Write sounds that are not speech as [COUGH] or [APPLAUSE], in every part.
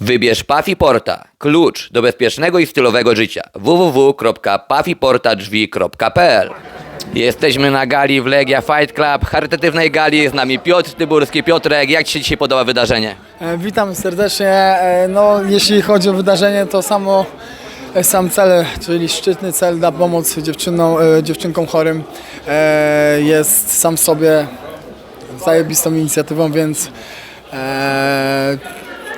Wybierz Pafi Porta, klucz do bezpiecznego i stylowego życia. www.pafiportadrzwi.pl Jesteśmy na gali w Legia Fight Club, charytatywnej gali. Jest z nami Piotr Tyburski. Piotrek, jak Ci się dzisiaj podoba wydarzenie? E, Witam serdecznie. E, No, jeśli chodzi o wydarzenie, to samo e, sam cel, czyli szczytny cel na pomoc dziewczynom, dziewczynkom chorym jest sam w sobie zajebistą inicjatywą, więc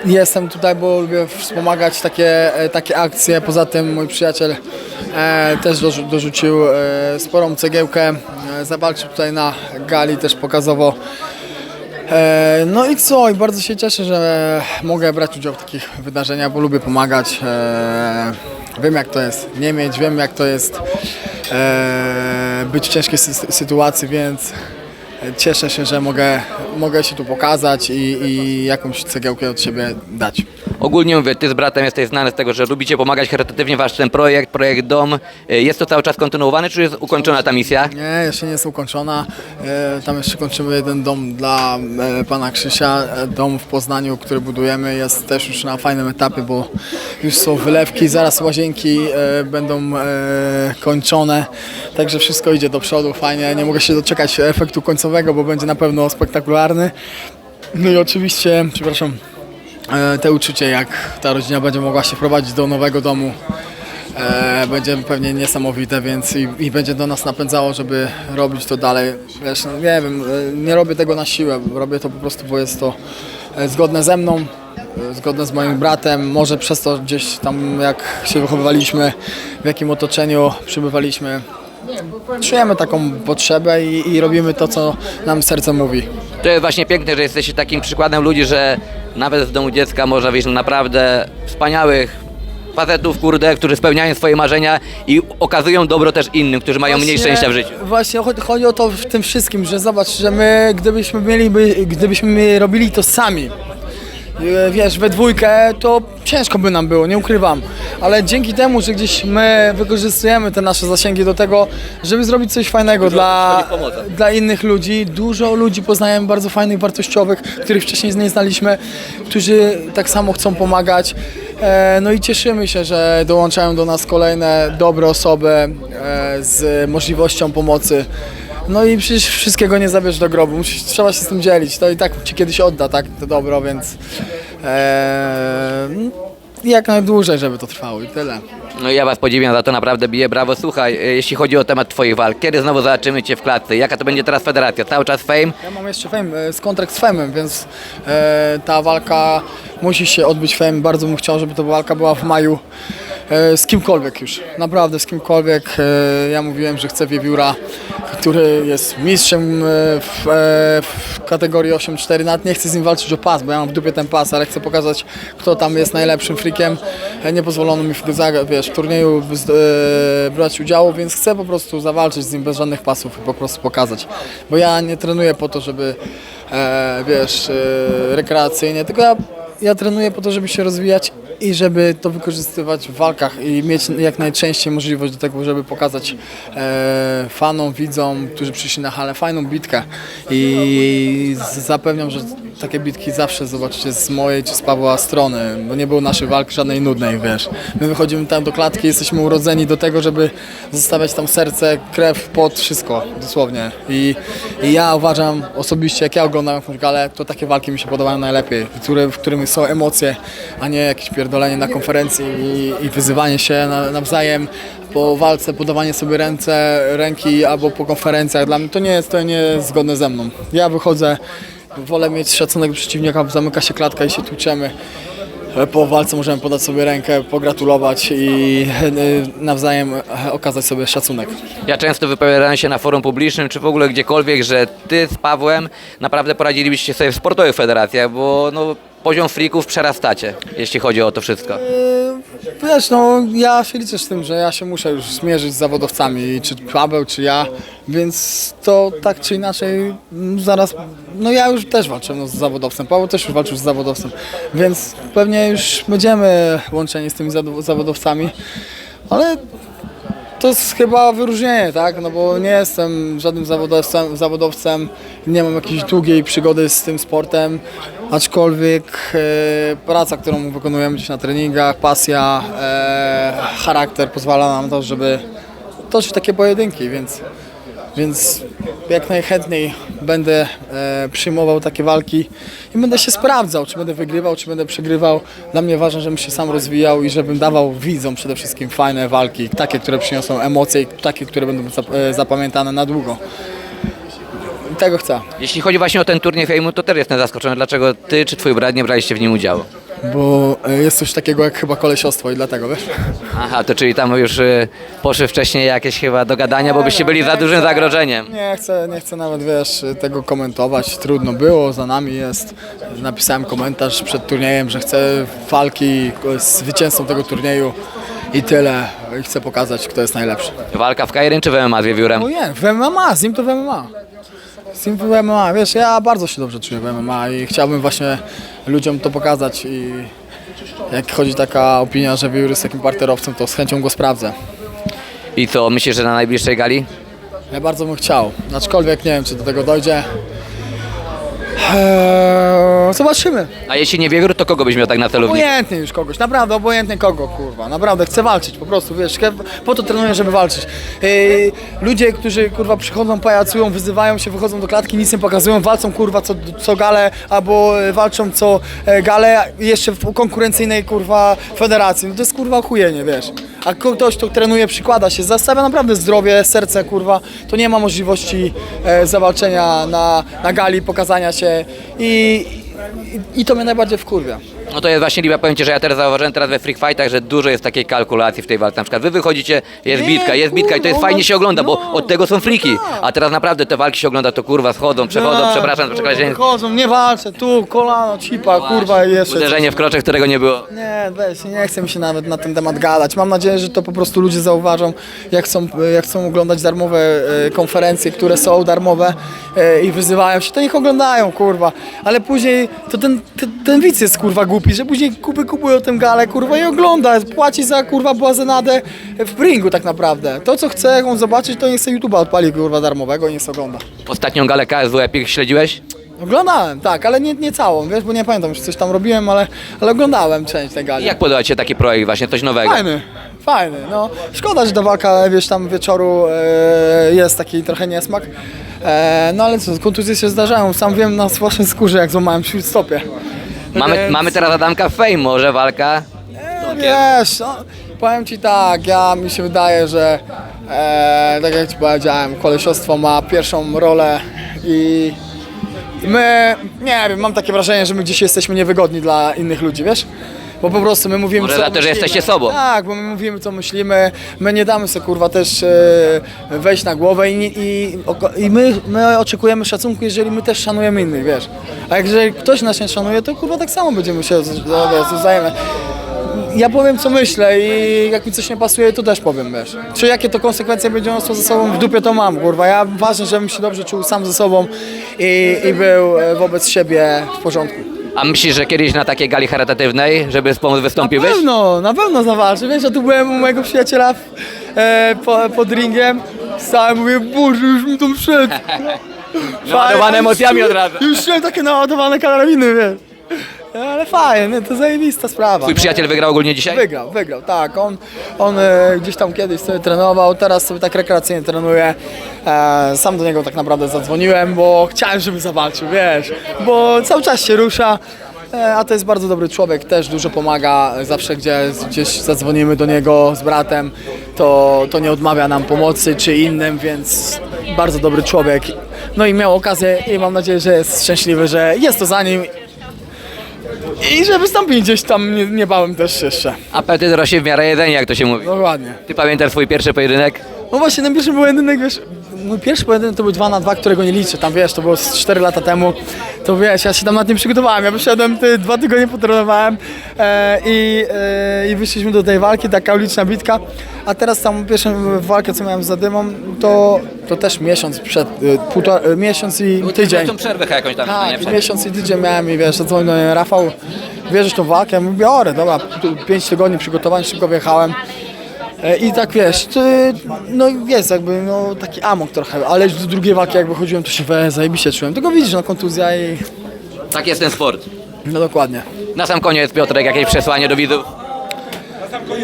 jestem tutaj, bo lubię wspomagać takie, e, takie akcje. Poza tym mój przyjaciel e, też dorzu- dorzucił e, sporą cegiełkę. E, zawalczył tutaj na gali też pokazowo. E, No i co? I bardzo się cieszę, że mogę brać udział w takich wydarzeniach, bo lubię pomagać. E, Wiem jak to jest nie mieć, wiem jak to jest e, być w ciężkiej sy- sytuacji, więc cieszę się, że mogę, mogę się tu pokazać i, i jakąś cegiełkę od siebie dać. Ogólnie mówię, Ty z bratem jesteś znany z tego, że lubicie pomagać charytatywnie. Wasz ten projekt, projekt Dom, y, jest to cały czas kontynuowany, czy jest ukończona ta misja? Nie, jeszcze nie jest ukończona. E, Tam jeszcze kończymy jeden dom dla e, pana Krzysia. E, Dom w Poznaniu, który budujemy jest też już na fajnym etapie, bo już są wylewki, zaraz łazienki e, będą e, kończone. Także wszystko idzie do przodu, fajnie. Nie mogę się doczekać efektu końcowego, bo będzie na pewno spektakularny. No i oczywiście, przepraszam, e, te uczucie, jak ta rodzina będzie mogła się wprowadzić do nowego domu, e, będzie pewnie niesamowite, więc i, i będzie do nas napędzało, żeby robić to dalej. Wiesz, no, nie wiem, e, nie robię tego na siłę, robię to po prostu, bo jest to e, zgodne ze mną, e, zgodne z moim bratem, może przez to gdzieś tam jak się wychowywaliśmy, w jakim otoczeniu przybywaliśmy. Czujemy taką potrzebę i, i robimy to, co nam serce mówi. To jest właśnie piękne, że jesteście takim przykładem ludzi, że nawet w domu dziecka można wyjść na naprawdę wspaniałych facetów, kurde, którzy spełniają swoje marzenia i okazują dobro też innym, którzy mają mniej Właśnie- szczęścia w życiu. Właśnie chodzi, chodzi o to w tym wszystkim, że zobacz, że my gdybyśmy mieli, gdybyśmy robili to sami, wiesz, we dwójkę, to ciężko by nam było, nie ukrywam. Ale dzięki temu, że gdzieś my wykorzystujemy te nasze zasięgi do tego, żeby zrobić coś fajnego dla, dla innych ludzi. Dużo ludzi poznajemy bardzo fajnych, wartościowych, których wcześniej nie znaliśmy, którzy tak samo chcą pomagać. E, No i cieszymy się, że dołączają do nas kolejne dobre osoby e, z możliwością pomocy. No i przecież wszystkiego nie zabierz do grobu, musisz, trzeba się z tym dzielić. To i tak ci kiedyś odda, tak, to dobro, więc e, jak najdłużej, żeby to trwało i tyle. No ja was podziwiam za to, naprawdę biję brawo. Słuchaj, e, jeśli chodzi o temat twoich walk, kiedy znowu zobaczymy cię w klatce? Jaka to będzie teraz federacja? Cały czas fame? Ja mam jeszcze Fame, e, z kontrakt z Fame'em, więc e, ta walka musi się odbyć Fame. Bardzo bym chciał, żeby ta walka była w maju z kimkolwiek już. Naprawdę z kimkolwiek. Ja mówiłem, że chcę Wiewióra, który jest mistrzem e, w, e, w kategorii 8-4. Nawet nie chcę z nim walczyć o pas, bo ja mam w dupie ten pas, ale chcę pokazać, kto tam jest najlepszym freakiem. E, nie pozwolono mi w, wiesz, w turnieju brać udziału, więc chcę po prostu zawalczyć z nim bez żadnych pasów i po prostu pokazać. Bo ja nie trenuję po to, żeby, wiesz, rekreacyjnie, tylko ja, ja trenuję po to, żeby się rozwijać i żeby to wykorzystywać w walkach i mieć jak najczęściej możliwość do tego, żeby pokazać e, fanom, widzom, którzy przyszli na halę fajną bitkę. I zapewniam, że takie bitki zawsze zobaczycie z mojej czy z Pawła strony, bo nie było naszej walki żadnej nudnej, wiesz. My wychodzimy tam do klatki, jesteśmy urodzeni do tego, żeby zostawiać tam serce, krew, pot, wszystko, dosłownie. I, i ja uważam osobiście, jak ja oglądam jakąś galę, to takie walki mi się podobają najlepiej, które, w których są emocje, a nie jakieś pierdolenie na konferencji i, i wyzywanie się na, nawzajem po walce, podawanie sobie ręce, ręki albo po konferencjach. Dla mnie to nie jest, to nie jest zgodne ze mną. Ja wychodzę, wolę mieć szacunek przeciwnika, zamyka się klatka i się tłuczemy. Po walce możemy podać sobie rękę, pogratulować i e, nawzajem e, okazać sobie szacunek. Ja często wypowiadałem się na forum publicznym, czy w ogóle gdziekolwiek, że ty z Pawłem naprawdę poradzilibyście sobie w sportowych federacjach, bo no, poziom freaków przerastacie, jeśli chodzi o to wszystko. Wiesz, no ja się liczę z tym, że ja się muszę już zmierzyć z zawodowcami, czy Paweł, czy ja, więc to tak czy inaczej mm, zaraz, no ja już też walczę no, z zawodowcem, Paweł też już walczył z zawodowcem, więc pewnie już będziemy łączeni z tymi zawo- zawodowcami, ale to jest chyba wyróżnienie, tak? No bo nie jestem żadnym zawodowcem, zawodowcem nie mam jakiejś długiej przygody z tym sportem. Aczkolwiek e, praca, którą wykonujemy gdzieś na treningach, pasja, e, charakter pozwala nam to, żeby toczyć takie pojedynki, więc, więc jak najchętniej będę e, przyjmował takie walki i będę się sprawdzał, czy będę wygrywał, czy będę przegrywał. Dla mnie ważne, żebym się sam rozwijał i żebym dawał widzom przede wszystkim fajne walki, takie, które przyniosą emocje i takie, które będą e, zapamiętane na długo. Tego chcę. Jeśli chodzi właśnie o ten turniej fejmu, to też jestem zaskoczony, dlaczego ty czy twój brat nie braliście w nim udziału. Bo e, jest coś takiego jak chyba kolesiostwo i dlatego, wiesz? Aha, to czyli tam już y, poszły wcześniej jakieś chyba dogadania, bo byście byli za dużym zagrożeniem. Nie chcę, nie chcę nawet, wiesz, tego komentować. Trudno było, za nami jest. Napisałem komentarz przed turniejem, że chcę walki z zwycięzcą tego turnieju i tyle. I chcę pokazać, kto jest najlepszy. Walka w Kairin czy w MMA z wiewiórem? No nie, w MMA, z nim to w MMA. To w MMA, wiesz, ja bardzo się dobrze czuję w MMA i chciałbym właśnie ludziom to pokazać i jak chodzi taka opinia, że Wiór jest takim parterowcem, to z chęcią go sprawdzę. I co, myślisz, że na najbliższej gali? Ja bardzo bym chciał, aczkolwiek nie wiem, czy do tego dojdzie. Eee, zobaczymy. A jeśli nie wiewiór, to kogo byś miał tak na celowniku? Obojętnie już kogoś, naprawdę obojętnie kogo, kurwa. Naprawdę chcę walczyć, po prostu, wiesz, ke- po to trenuję, żeby walczyć. Eee, ludzie, którzy, kurwa, przychodzą, pajacują, wyzywają się, wychodzą do klatki, nic nie pokazują, walczą, kurwa, co, co galę, albo e, walczą co e, galę, jeszcze w konkurencyjnej, kurwa, federacji. No to jest, kurwa, chujenie, wiesz. A ktoś, kto trenuje, przykłada się, zastawia naprawdę zdrowie, serce, kurwa, to nie ma możliwości e, zawalczenia na, na gali, pokazania się. I, i, i to mnie najbardziej wkurwia. No to jest właśnie, Liba, powiem Ci, że ja teraz zauważyłem teraz we free fightach, że dużo jest takiej kalkulacji w tej walce. Na przykład wy wychodzicie, jest Nie, bitka, jest bitka i to jest kurwa, fajnie się ogląda, bo no, od tego są friki. no tak. A teraz naprawdę te walki się ogląda, to kurwa schodzą, przechodzą, przepraszam za przekleństwo. Chodzą, nie walczę, tu, kolano, cipa, kurwa i jeszcze. Uderzenie w kroczek, którego nie było. Nie, weź, nie chcę mi się nawet na ten temat gadać. Mam nadzieję, że to po prostu ludzie zauważą, jak chcą, jak chcą oglądać darmowe e, konferencje, które są darmowe e, i wyzywają się, to niech oglądają, kurwa. Ale później to ten, ten, ten widz jest, kurwa, głupi, że później kuby kupują tę galę, kurwa, i ogląda. Płaci za, kurwa, błazenadę w ringu tak naprawdę. To, co chce, on zobaczyć, to niech sobie YouTube'a odpali, kurwa, darmowego i niech se ogląda. Ostatnią galę KSW Epic śledziłeś? Oglądałem, tak, ale nie, nie całą, wiesz, bo nie pamiętam już coś tam robiłem, ale, ale oglądałem część tej gali. Jak podoba Ci się taki projekt właśnie, coś nowego? Fajny, fajny, no. Szkoda, że ta walka, wiesz, tam wieczoru e, jest taki trochę niesmak. E, no ale co, kontuzje się zdarzają, sam wiem na własnej skórze, jak złamałem w stopie. Mamy, Więc- mamy teraz Adamka w Fame, może walka? E, wiesz, no, powiem Ci tak, ja mi się wydaje, że e, tak jak Ci powiedziałem, kolesiostwo ma pierwszą rolę i my, nie wiem, mam takie wrażenie, że my gdzieś jesteśmy niewygodni dla innych ludzi, wiesz? Bo po prostu my mówimy Może co za to, że myślimy. jesteście sobą. Tak, bo my mówimy co myślimy, my nie damy sobie kurwa też e, wejść na głowę i, nie- i, oko- i my, my oczekujemy szacunku, jeżeli my też szanujemy innych, wiesz. A jeżeli ktoś nas nie szanuje, to kurwa tak samo będziemy się z- wiesz, wzajemnie. Ja powiem co myślę i jak mi coś nie pasuje, to też powiem, wiesz. Czy jakie to konsekwencje będzie niosło ze sobą w dupie, to mam, kurwa. Ja ważne, żebym się dobrze czuł sam ze sobą i, i był e, wobec siebie w porządku. A myślisz, że kiedyś na takiej gali charytatywnej, żeby wspomóc Na wystąpiłeś? pewno, na pewno zawalczę. Wiesz, ja tu byłem u mojego przyjaciela w, e, po, pod ringiem. Stałem, mówię, Boże, już mi to wszedł. [LAUGHS] Naładowane emocjami od razu. Już miałem takie naładowane karabiny, wiesz. Ale fajnie, nie, to zajebista sprawa. Twój no. przyjaciel wygrał ogólnie dzisiaj? Wygrał, wygrał, tak. On, on e, gdzieś tam kiedyś sobie trenował, teraz sobie tak rekreacyjnie trenuje. E, sam do niego tak naprawdę zadzwoniłem, bo chciałem, żeby zawalczył, wiesz. Bo cały czas się rusza. E, a to jest bardzo dobry człowiek, też dużo pomaga. Zawsze gdzie, gdzieś zadzwonimy do niego z bratem, to, to nie odmawia nam pomocy czy innym, więc bardzo dobry człowiek. No i miał okazję i mam nadzieję, że jest szczęśliwy, że jest to za nim i że wystąpi gdzieś tam nie- niebawem też jeszcze. Apetyt rośnie w miarę jedzenia, jak to się mówi. Dokładnie. Ty pamiętasz swój pierwszy pojedynek? No właśnie, ten pierwszy pojedynek, wiesz, mój pierwszy pojedynek to był 2 na 2, którego nie liczę, tam wiesz, to było z 4 lata temu, to wiesz, ja się tam nad tym przygotowałem, ja wyszedłem, ty, dwa tygodnie potrenowałem e, i, e, i wyszliśmy do tej walki, taka uliczna bitka, a teraz tam pierwszą walkę, co miałem z Zadymą, to, to też miesiąc przed, e, półtora, e, miesiąc i tydzień. Tą przerwę jakąś tam. Tak, nie? i Przed- miesiąc i tydzień miałem i wiesz, zadzwonił do mnie Rafał, wierzysz w tą walkę? Ja mówię, biorę, dobra, tu pięć tygodni przygotowań, szybko wjechałem. E, I tak wiesz, ty, no jest jakby no, taki amok trochę, ale już do drugiej walki jak wychodziłem, to się we, zajebiście czułem. Tylko widzisz, no kontuzja i Tak jest ten sport. No dokładnie. Na sam koniec, Piotrek, jakieś przesłanie do widzów?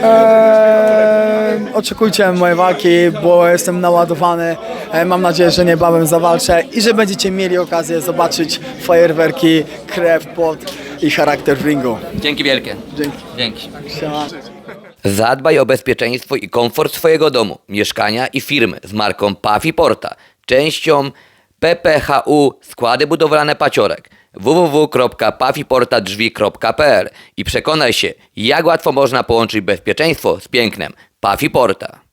Eee, oczekujcie mojej walki, bo jestem naładowany. E, mam nadzieję, że niebawem zawalczę i że będziecie mieli okazję zobaczyć fajerwerki, krew, pot i charakter w ringu. Dzięki wielkie. Dzięki. Dzięki. Siema. Zadbaj o bezpieczeństwo i komfort swojego domu, mieszkania i firmy z marką Pafi Porta, częścią PPHU Składy Budowlane Paciorek www.pafiportadrzwi.pl i przekonaj się, jak łatwo można połączyć bezpieczeństwo z pięknem. Pafi Porta.